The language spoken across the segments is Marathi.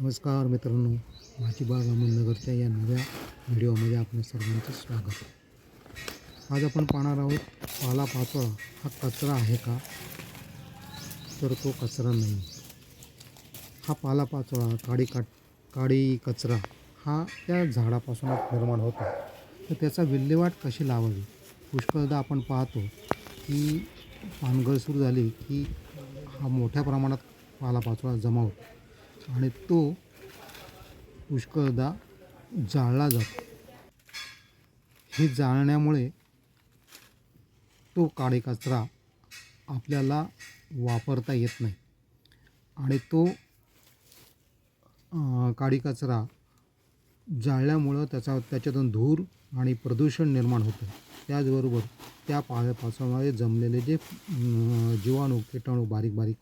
नमस्कार मित्रांनो माझी बाग अहमदनगरच्या या नव्या व्हिडिओमध्ये आपल्या सर्वांचं स्वागत. आज आपण पाहणार आहोत पाला पाचोळा हा कचरा आहे का? तर तो कचरा नाही. हा पाला पाचोळा काडी काट काडी कचरा हा त्या झाडापासूनच निर्माण होतो. तर त्याचा विल्हेवाट कशी लावावी? पुष्कळदा आपण पाहतो की पानगळ सुरू झाली की हा मोठ्या प्रमाणात पालापाचोळा जमा होतो. आणि तो पुष्कळदा जाळला जातो. हे जाळण्यामुळे तो काडी कचरा आपल्याला वापरता येत नाही. आणि तो अं, काडी कचरा जाळल्यामुळं त्याचा त्याच्यातून धूर आणि प्रदूषण निर्माण होतं. त्याचबरोबर त्या पाण्यापासून जमलेले जे जीवाणू किटाणू बारीक बारीक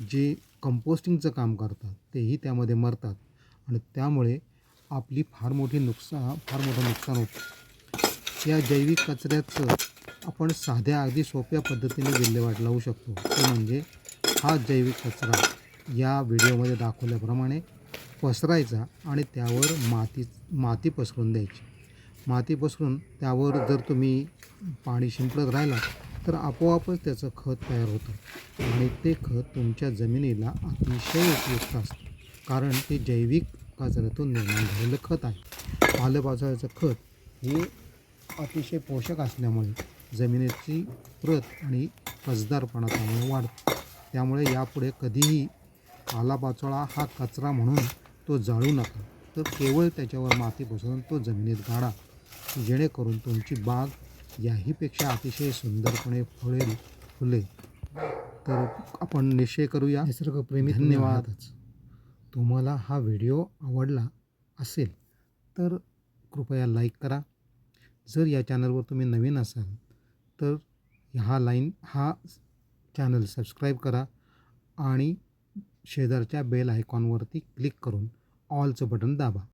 जे कंपोस्टिंगचं काम करतात तेही त्यामध्ये मरतात. आणि त्यामुळे आपली फार मोठी नुकसान फार मोठं नुकसान होतं. या जैविक कचऱ्याचं आपण साध्या अगदी सोप्या पद्धतीने विल्हेवाट लावू शकतो. ते म्हणजे हा जैविक कचरा. या व्हिडिओमध्ये दाखवल्याप्रमाणे पसरायचा आणि त्यावर माती माती पसरून द्यायची. माती पसरून त्यावर जर तुम्ही पाणी शिंपडत राहिला तर आपोआपच त्याचं खत तयार होतं. आणि ते खत तुमच्या जमिनीला अतिशय उपयुक्त असतं. कारण ते जैविक कचऱ्यातून निर्माण झालेलं खत आहे. पालेपाचोळ्याचं खत हे अतिशय पोषक असल्यामुळे जमिनीची प्रत आणि कसदारपणा त्यामुळे वाढतो. त्यामुळे यापुढे कधीही पालापाचोळा हा कचरा म्हणून तो जाळू नका. तर केवळ त्याच्यावर माती पसरून तो जमिनीत गाडा जेणेकरून तुमची बाग याहीपेक्षा अतिशय सुंदरपणे फळेल फुले. तर आपण निश्चय करूया. निसर्गप्रेमी धन्यवादच तुम्हाला हा व्हिडिओ आवडला असेल तर कृपया लाईक करा. जर या चॅनलवर तुम्ही नवीन असाल तर हा लाईन हा चॅनल सबस्क्राईब करा आणि शेजारच्या बेल आयकॉनवरती क्लिक करून ऑलचं बटन दाबा.